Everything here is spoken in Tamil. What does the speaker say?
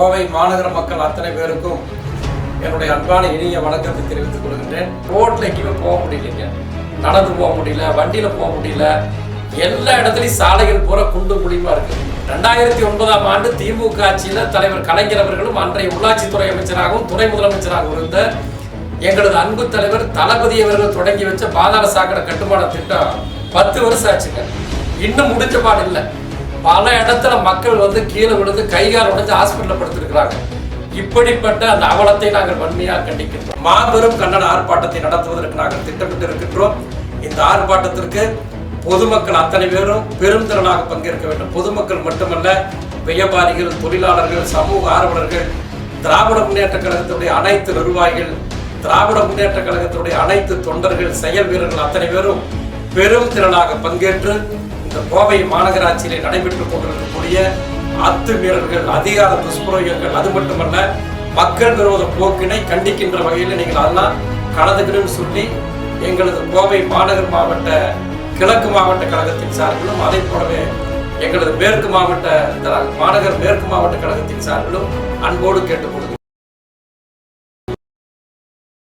கோவை மாநகர மக்கள் அத்தனை பேருக்கும் என்னுடைய அன்பான இனிய வணக்கத்தை தெரிவித்துக் கொள்கின்றேன். ரோட்ல எங்கேயுமே போக முடியலைங்க. நடந்து போக முடியல வண்டியில போக முடியல. எல்லா இடத்துலையும் சாலைகள் பூரா குண்டு குழியுமா இருக்கு. ரெண்டாயிரத்தி ஒன்பதாம் ஆண்டு திமுக ஆட்சியில தலைவர் கலைஞர் அவர்களும் அன்றைய உள்ளாட்சித்துறை அமைச்சராகவும் துணை முதலமைச்சராகவும் இருந்த எங்களது அன்பு தலைவர் தளபதி அவர்கள் தொடங்கி வச்ச பாதாள சாக்கடை கட்டுமான திட்டம் பத்து வருஷம் ஆச்சுங்க. இன்னும் முடிஞ்ச பாடு இல்லை. பல இடத்துல மக்கள் வந்து கீழே விழுந்து கை கால் உடைஞ்சு ஹாஸ்பிட்டலில் படுத்திருக்கிறாங்க. இப்படிப்பட்ட அந்த அவலத்தை நாங்கள் வன்மையாக கண்டிக்கின்றோம். மாபெரும் கண்டன ஆர்ப்பாட்டத்தை நடத்துவதற்கு நாங்கள் திட்டமிட்டு இருக்கின்றோம் இந்த ஆர்ப்பாட்டத்திற்கு பொதுமக்கள் அத்தனை பேரும் பெரும் திறனாக பங்கேற்க வேண்டும். பொதுமக்கள் மட்டுமல்ல வியாபாரிகள் தொழிலாளர்கள் சமூக ஆர்வலர்கள் திராவிட முன்னேற்ற கழகத்துடைய அனைத்து நிர்வாகிகள் திராவிட முன்னேற்ற கழகத்துடைய அனைத்து தொண்டர்கள் செயல் வீரர்கள் அத்தனை பேரும் பெரும் திறனாக பங்கேற்று இந்த கோவை மாநகராட்சியிலே நடைபெற்றுக் கொண்டிருக்கக்கூடிய அத்துமீறல்கள் அதிகார துஷ்பிரயோகங்கள் அது மட்டுமல்ல மக்கள் விரோத போக்கினை கண்டிக்கின்ற வகையில் நீங்கள் அதெல்லாம் கலந்துக்கணும்னு சொல்லி எங்களது கோவை மாநகர் மாவட்ட கிழக்கு மாவட்ட கழகத்தின் சார்பிலும் அதை போலவே எங்களது மேற்கு மாவட்ட மாநகர் மேற்கு மாவட்ட கழகத்தின் சார்பிலும் அன்போடு கேட்டுக்கொள்கிறோம்.